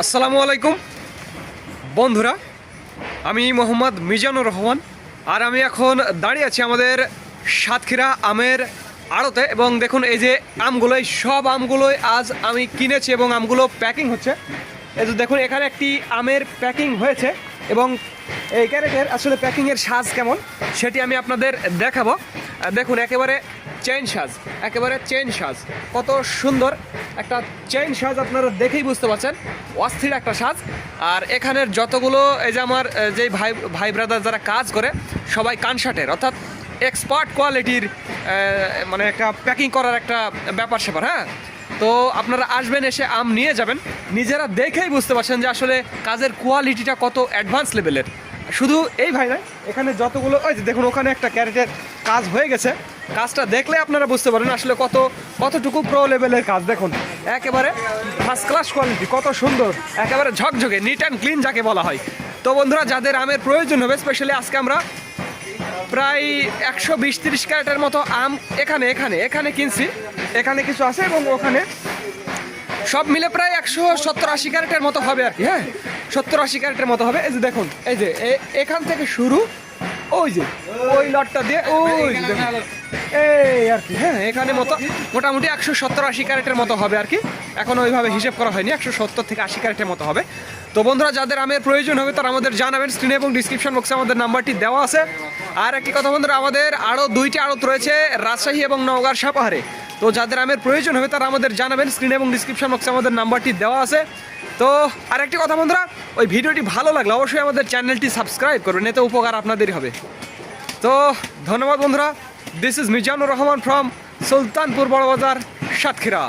আসসালামু আলাইকুম। বন্ধুরা, আমি মোহাম্মদ মিজানুর রহমান, আর আমি এখন দাঁড়িয়ে আছি আমাদের সাতক্ষীরা আমের আড়তে। এবং দেখুন, এই যে আমগুলোই, সব আমগুলোই আজ আমি কিনেছি এবং আমগুলো প্যাকিং হচ্ছে। এই যে দেখুন, এখানে একটি আমের প্যাকিং হয়েছে এবং এই ক্যারেটের আসলে প্যাকিংয়ের সাজ কেমন, সেটি আমি আপনাদের দেখাবো। দেখুন, একেবারে চেইন সাজ, একেবারে চেইন সাজ। কত সুন্দর একটা চেইন সাজ আপনারা দেখেই বুঝতে পারছেন। অস্থির একটা সাজ। আর এখানের যতগুলো, এই যে আমার যেই ভাই ভাই ব্রাদার যারা কাজ করে, সবাই কানসাটের, অর্থাৎ এক্সপার্ট কোয়ালিটির মানে একটা প্যাকিং করার একটা ব্যাপার স্যাপার হ্যাঁ? তো আপনারা আসবেন এসে আম নিয়ে যাবেন। নিজেরা দেখেই বুঝতে পারছেন যে আসলে কাজের কোয়ালিটিটা কত অ্যাডভান্স লেভেলের শুধু এই ভাই নয়, এখানে যতগুলো, ওই যে দেখুন, ওখানে একটা ক্যারেটের কাজ হয়ে গেছে। কাজটা দেখলে আপনারা বুঝতে পারেন আসলে কত, কতটুকু প্রো লেভেলের কাজ। দেখুন, একেবারে ফার্স্ট ক্লাস কোয়ালিটি কত সুন্দর, একেবারে ঝকঝকে নিট অ্যান্ড ক্লিন যাকে বলা হয়। তো বন্ধুরা, যাদের আমের প্রয়োজন হবে স্পেশালি আজকে আমরা প্রায় একশো বিশ তিরিশ ক্যারেটের মতো আম এখানে এখানে এখানে কিনছি। এখানে কিছু আছে এবং ওখানে সব মিলে প্রায় একশো সত্তর আশি ক্যারেটের মতো হবে আর কি হ্যাঁ? সত্তর আশি ক্যারেটের মতো হবে। এই যে দেখুন, এই যে এখান থেকে শুরু ওই যে ওই লটটা দিয়ে ওই এই আর কি হ্যাঁ এখানে মতো মোটামুটি একশো সত্তর আশি ক্যারেটের মতো হবে আর কি। এখন ওইভাবে হিসেব করা হয়নি একশো সত্তর থেকে আশি ক্যারেটের মতো হবে। তো বন্ধুরা যাদের আমের প্রয়োজন হবে তারা আমাদের জানাবেন স্ক্রিনে এবং ডিসক্রিপশন বক্সে আমাদের নাম্বারটি দেওয়া আছে। আর একটি কথা বন্ধুরা আমাদের আরও দুইটি আড়ত রয়েছে রাজশাহী এবং নওগাঁর সাপাহারে। তো যাদের আমের প্রয়োজন হবে তারা আমাদের জানাবেন স্ক্রিন এবং ডিসক্রিপশন বক্সে আমাদের নাম্বারটি দেওয়া আছে। তো আরেকটি কথা বন্ধুরা, ওই ভিডিওটি ভালো লাগলে অবশ্যই আমাদের চ্যানেলটি সাবস্ক্রাইব করবেন, এতে উপকার আপনাদেরই হবে। তো ধন্যবাদ বন্ধুরা this is Mizanur Rahman from Sultanpur Barabazar, Satkhira.